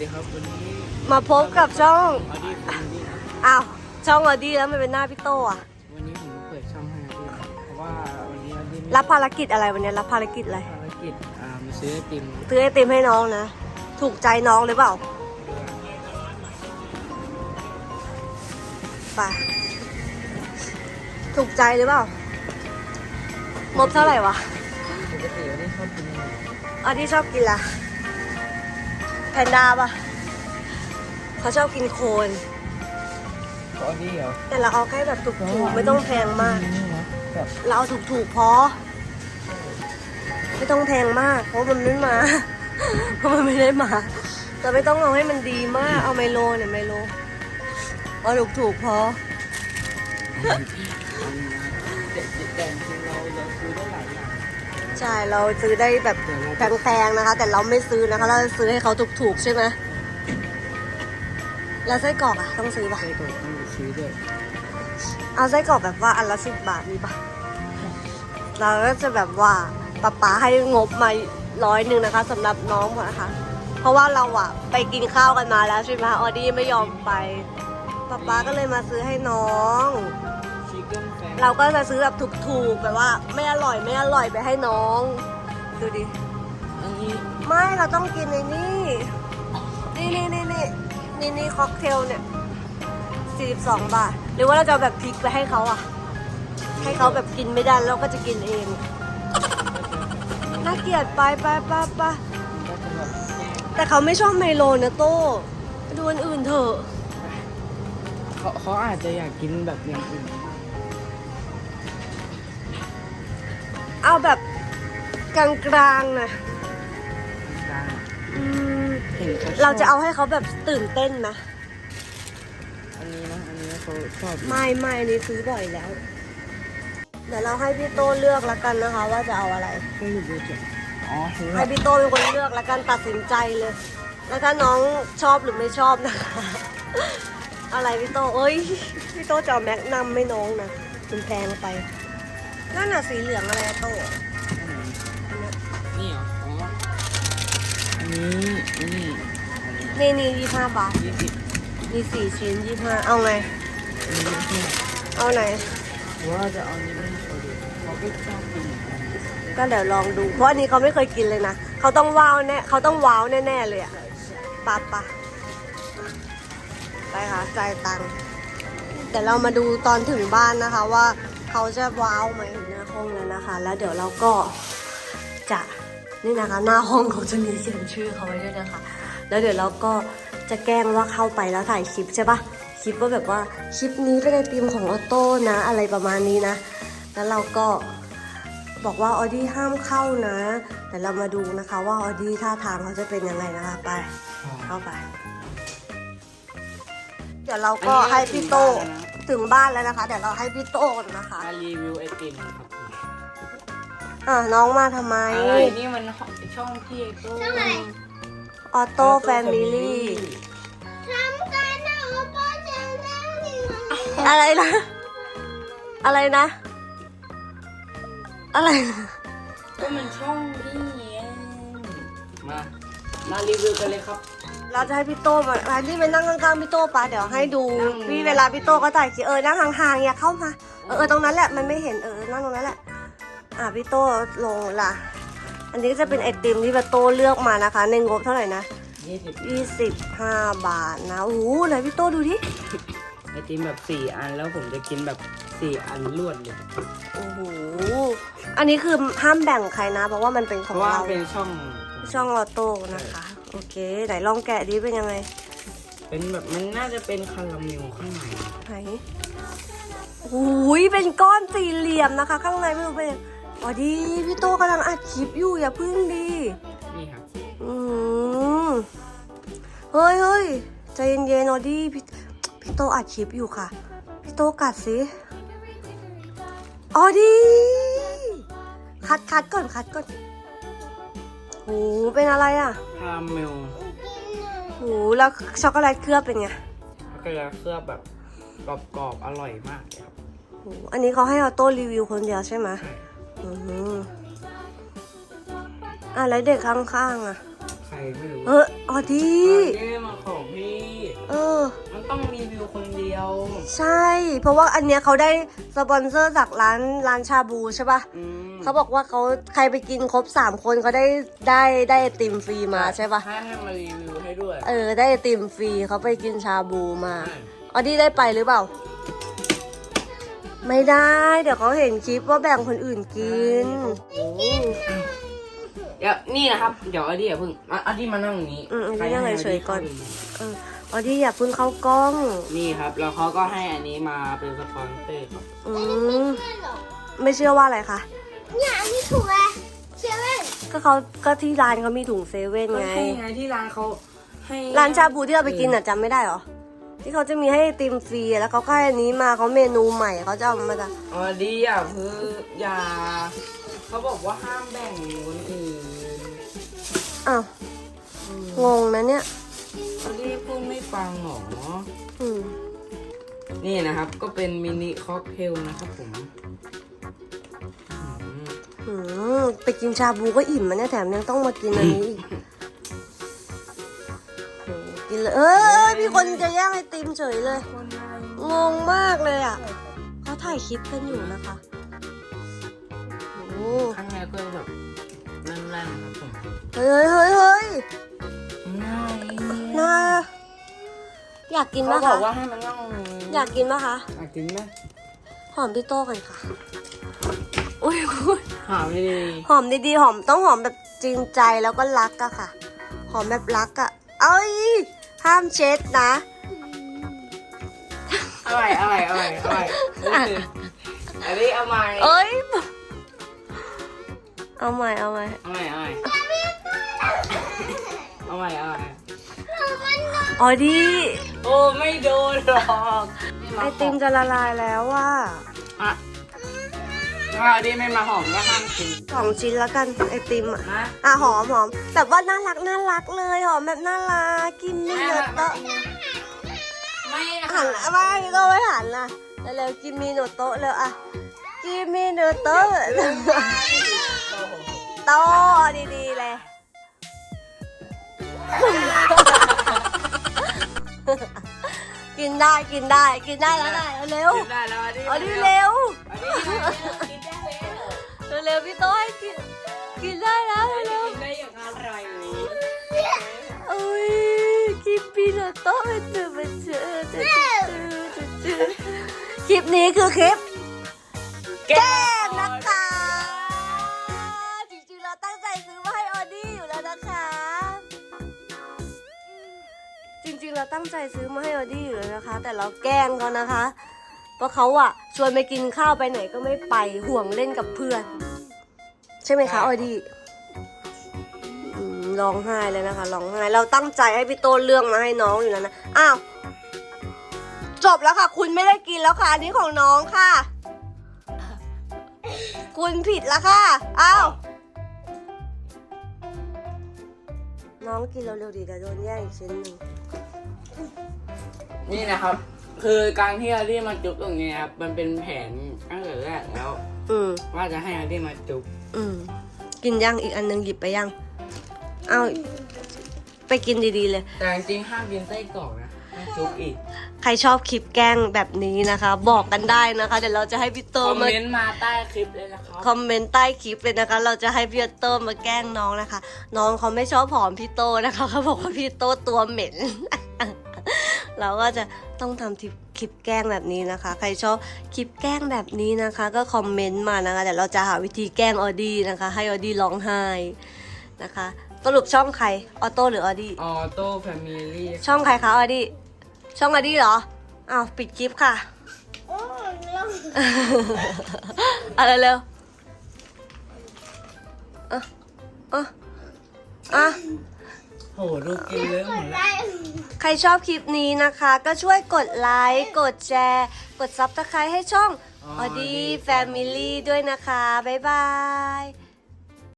ดีครับวันนี้มาพบกับช่องออดี้วันนี้อ้าวช่องออดี้แล้วมันเป็นหน้าพี่โตอะวันนี้ผมเปิดช่องให้ออดี้เพราะว่าวันนี้ออดี้รับภารกิจอะไรวันนี้รับภารกิจอะไรภารกิจอ่ามาซื้อไอติมซื้อไอติมให้น้องนะ ถูกใจน้องหรือเปล่าไปถูกใจหรือเปล่างบเท่าไหร่วะปกติออดี้ชอบกินออดี้ชอบกินละแพนด้าปะเขาชอบกินโคนออดี้เหรอแต่เราเอาแค่แบบถูกๆไม่ต้องแพงมาก นี่นะแบบเราเอาถูกๆพอ ไม่ต้องแพงมาก เพราะมันไม่มา เพราะมันไม่ได้มา แต่ไม่ต้องเอาให้มันดีมาก เอาไมโลเนี่ยไมโล เอาถูกๆพอแต่แต่จริงๆเราเราซื้อได้หลายอย่าง ใช่เราซื้อได้แบบแพงๆนะคะ แต่เราไม่ซื้อนะคะ เราจะซื้อให้เขาถูกๆใช่ไหมแล้วไส้กรอกอะต้องซื้อปะใช่ก็ต้องซื้อด้วยเอาไส้กรอกแบบว่าอันละสิบบาทมีปะเราก็จะแบบว่าป๊าป๊าให้งบมาร้อยหนึ่งนะคะสำหรับน้องนะคะ เพราะว่าเราอะไปกินข้าวกันมาแล้วใช่ไหมออดี้ไม่ยอมไปป๊าป๊าก็เลยมาซื้อให้น้องชิค เก้นแฟนเราก็จะซื้อแบบถูกๆแบบว่าไม่อร่อยไม่อร่อยไปให้น้อง ดูดิ อันนี้ไม่เราต้องกินในนี่ นี่นี่นี่นี่นี่นี่ค็อกเทลเนี่ยสี่สิบสองบาท หรือว่าเราจะเอาแบบพริกไปให้เขาอะให้เขาแบบกินไม่ได้แล้วเราก็จะกินเอง น่าเกลียดไปไปไปไปก็จะแบบแยกแต่เขาไม่ชอบไมโลนะโต้ดูอันอื่นเถอะ เขาเขาอาจจะอยากกินแบบอย่างอื่น เอาแบบกลางๆนะกลางอืมเห็นเขาชอบเราจะเอาให้เขาแบบตื่นเต้นนะ อันนี้นะอันนี้เขาชอบไม่ไม่อันนี่ซื้อบ่อยแล้ว เดี๋ยวเราให้พี่โต้เลือกแล้วกันนะคะ ว่าจะเอาอะไรไม่รู้ด้วยจ้ะอ๋อรู้ให้แล้วพี่โต้เป็นคนเลือกแล้วกันตัดสินใจเลย แล้วถ้าน้องชอบหรือไม่ชอบนะคะ อะไรพี่โต้เอ้ยพี่โต้จะเอาแม็กนัมไม่น้องนะมันแพงไป นั่นน่ะสีเหลืองอะไรอะโต้นี่เหรอ อ๋ออันนี้อันนี้อันนี้นี่นี่ยี่ห้าบาท ยี่สิบมีสี่ชิ้นยี่ห้าเอาไง อันนี้ยี่สิบเอาไหนว่าจะเอานี้ไม่ให้เขาดูเขาก็ชอบกินเหมือนกันก็เดี๋ยวลองดู เพราะอันนี้เขาไม่เคยกินเลยนะ เขาต้องว้าวแน่ เขาต้องว้าวแน่ๆเลยอะปะปะไปค่ะจ่ายตังค์ เดี๋ยวเรามาดูตอนถึงบ้านนะคะว่า เขาจะว้าวไหมถึงหน้าห้องแล้วนะคะ แล้วเดี๋ยวเราก็จะนี่นะคะ หน้าห้องเขาจะมีเขียนชื่อเขาไว้ด้วยนะคะ แล้วเดี๋ยวเราก็จะแกล้งว่าเข้าไปแล้วถ่ายคลิปใช่ปะคลิปว่าแบบว่าคลิปนี้เป็นไอติมของออโต้นะ อะไรประมาณนี้นะ แล้วเราก็บอกว่าออดี้ห้ามเข้านะ แต่เรามาดูนะคะว่าออดี้ท่าทางเขาจะเป็นยังไงนะคะไป เข้าไป เดี๋ยวเราก็ให้พี่โต ถึงบ้านแล้วนะคะ เดี๋ยวเราให้พี่โตก่อนนะคะมารีวิวไอติมครับอะน้องมาทำไม อะไรนี่มันช่องที่ตู้ช่องอะไร ออโต้แฟมิลี่ทำการนะโอปอจะนั่งอยู่อะไรนะ อะไรนะ อะไรนะก็มันช่องที่เองมา มารีวิวกันเลยครับ เราจะให้พี่โตมาให้พี่ไปนั่งข้างๆพี่โตปะเดี๋ยวให้ดูพี่เวลาพี่โตก็ถ่ายคลิปเออนั่งห่างๆอย่าเข้ามาเออเออตรงนั้นแหละมันไม่เห็นเออนั่งตรงนั้นแหละ อะพี่โตลงละอันนี้จะเป็นไอติมที่พี่โตเลือกมานะคะ ในงบเท่าไหร่นะ20 25บาทนะโอ้โหไหนพี่โตดูดิไอติมแบบ4อันแล้วผมจะกินแบบ4อันรวดเลยโอ้โหอันนี้คือห้ามแบ่งใครนะ เพราะว่ามันเป็นขเพองราะว่าเราเป็นช่องช่องออโต้นะคะ โอเค ไหนลองแกะดิเป็นยังไง เป็นแบบมันน่าจะเป็นคาราเมลข้างในไหนโอ้ยเป็นก้อนสี่เหลี่ยมนะคะ ข้างในไม่รู้เป็นยังอ๋อดีพี่โตกำลังอัดคลิปอยู่อย่าพึ่งดีนี่ครับอืมเฮ้ยเฮ้ยใจเย็นๆออดี้พี่พี่โตอัดคลิปอยู่ค่ะ พี่โตกัดสิออดี้คัดคัดก่อนคัดก่อนโหเป็นอะไรอะคาราเมลโหแล้วช็อกโกแลตเคลือบเป็นไงแล้วก็จะเคลือบแบบกรอบๆอร่อยมากเลยครับโหอันนี้เขาให้ออโต้รีวิวคนเดียวใช่ไหมใช่อืมอะแล้วเด็กข้างๆอะใคร ไม่รู้เออออดี้นี่มาของพี่ เออ มันต้องรีวิวคนเดียว ใช่ เพราะว่าอันเนี้ยเขาได้สปอนเซอร์จากร้านร้านชาบูใช่ปะอืมเขาบอกว่าเขาใครไปกินครบสามคนเขาได้ได้ได้ไอติมฟรีมาใช่ปะให้ให้มารีวิวให้ด้วยเออได้ไอติมฟรีเขาไปกินชาบูมา ออดี้ได้ไปหรือเปล่า ไม่ได้ เดี๋ยวเขาเห็นคลิปว่าแบ่งคนอื่นกินเดี๋ยวนี่นะครับ เดี๋ยวอดีอย่าเพิ่งอะอดีมานั่งตรงนี้อืมอดี้ใครนั่งให้เฉยๆก่อนเข้าไปเออออดี้อย่าเพิ่งเข้ากล้อง นี่ครับ แล้วเขาก็ให้อันนี้มาเป็นสปอนเซอร์ครับอืมไม่เชื่อว่าอะไรคะเนี่ยอันนี้ถูกไหมเซเว่นก็เขาก็ที่ร้านเขามีถุงเซเว่นก็ไงใช่ไงที่ร้านเขาให้ร้านชาบูที่เราไปกินอะจำไม่ได้เหรอ ที่เขาจะมีให้ไอติมฟรีแล้วเขาก็ให้อันนี้มาเขาเมนูใหม่เขาจะเอามาจากอดีอย่าเพิ่งอย่าเขาบอกว่าห้ามแบ่งคนอื่น อ้าวงงนะเนี่ยอดีพูดไม่ฟังหรออืมนี่นะครับ ก็เป็นมินิค็อกเทลนะครับผมอืมอืมไปกินชาบูก็อิ่มมันเนี่ยแถมยังต้องมากินอันนี้อีกโหกินเลยเออมีคนจะแย่งไอติมเฉยเลยคนอะไรงงมากเลยอะเขาถ่ายคลิปกันอยู่นะคะโอ้ข้างในก็แบบ นั่นๆนะครับผมเฮ้ยเฮ้ยเฮ้ยง่ายน่าอยากกินไหมเขาบคะอกว่าให้มันนั่งอยากกินไหมคะ อยากกินไหมหอมพี่โต้กันค่ะ อุ้ยอุ๊ยหาไม่ดีหอมดีๆ หอมต้องหอมแบบจริงใจแล้วก็รักอะค่ะ หอมแบบรักอะเอ้ย ห้ามเช็ดนะอะไรอะไรอะไรอะไรอันนี้เอาใหม่เอ้ย เอาใหม่เอาใหม่เอาใหม่เอาใหม่เอาใหม่เอาใหม่อ๋อดีโอ้ไม่โดนหรอกไอติมจะละลายแล้วว่า อะถ้าดีไม่มาหอมก็ห้ามกินสองชิ้นแล้วกันไอติมอะนะอะหอมหอมแต่ว่าน่ารักน่ารักเลยหอมแบบน่ารักกินไม่เยอะโตะไม่นะหันไม่ก็ไม่หันนะเร็วๆกินมีโนโตะเร็วอะ กินมีโนโตะโตะดีๆเลยกินได้กินได้กินได้แล้วได้เร็วกินได้แล้วอันนี้เอาดิเร็วอันนี้กินได้แล้วเร็วๆพี่โต้ให้กินกินได้แล้วเร็วกินได้อย่างอร่อยๆอุ้ยกินปีโนโต้เป็นจืดเป็นจืดจืดจืดจืดคลิปนี้คือคลิป ใจซื้อมาให้ออดี้อยู่แล้วนะคะ แต่เราแกล้งเขานะคะ เพราะเขาอะชวนไปกินข้าวไปไหนก็ไม่ไปห่วงเล่นกับเพื่อน ใช่ไหมคะออดี้อืมร้องไห้เลยนะคะร้องไห้เราตั้งใจให้พี่โตเรื่องมาให้น้องอยู่แล้วนะอ้าวจบแล้วค่ะ คุณไม่ได้กินแล้วค่ะอันนี้ของน้องค่ะ คุณผิดแล้วค่ะอ้าวน้องกินเร็วๆดีแต่โดนแย่งอีกชิ้นหนึ่ง นี่นะครับ คือการที่อารี่มาจุ๊บตรงนี้ครับมันเป็นแผนตั้งแต่แรกแล้ว อืมว่าจะให้อารี่มาจุ๊บอืมกินยังอีกอันหนึงหยิบไปยังเอาไปกินดีๆเลย แต่จริงๆห้ามกินไส้กรอกนะให้จุ๊บอีกใครชอบคลิปแกล้งแบบนี้นะคะ บอกกันได้นะคะ เดี๋ยวเราจะให้พี่โตคอมมา เมนต์มาใต้คลิปเลยนะครับ คอมเมนต์ใต้คลิปเลยนะคะ เราจะให้พี่โตมาแกล้งน้องนะคะ น้องเขาไม่ชอบผอมพี่โตนะคะเขาบอกว่าพี่โตตัวเหม็น เราก็จะต้องทำคลิปแกล้งแบบนี้นะคะ ใครชอบคลิปแกล้งแบบนี้นะคะ ก็คอมเมนต์มานะคะเดี๋ยวเราจะหาวิธีแกล้งออดี้นะคะ ให้ออดี้ร้องไห้นะคะสรุปช่องใครออโต้หรือออดี้ออโต้แฟมิลี่ช่องใครคะออดี้ช่องออดี้เหรออ้าวปิดคลิปค่ะโอ้ยเราอะไรเร็วอะอะอะ โหดูกินเยอะหมดแล้วใครชอบคลิปนี้นะคะ ก็ช่วยกดไลค์ กดแชร์ กดซับสไครต์ให้ช่องออดีแฟมิลี่ด้วยนะคะ บ๊ายบาย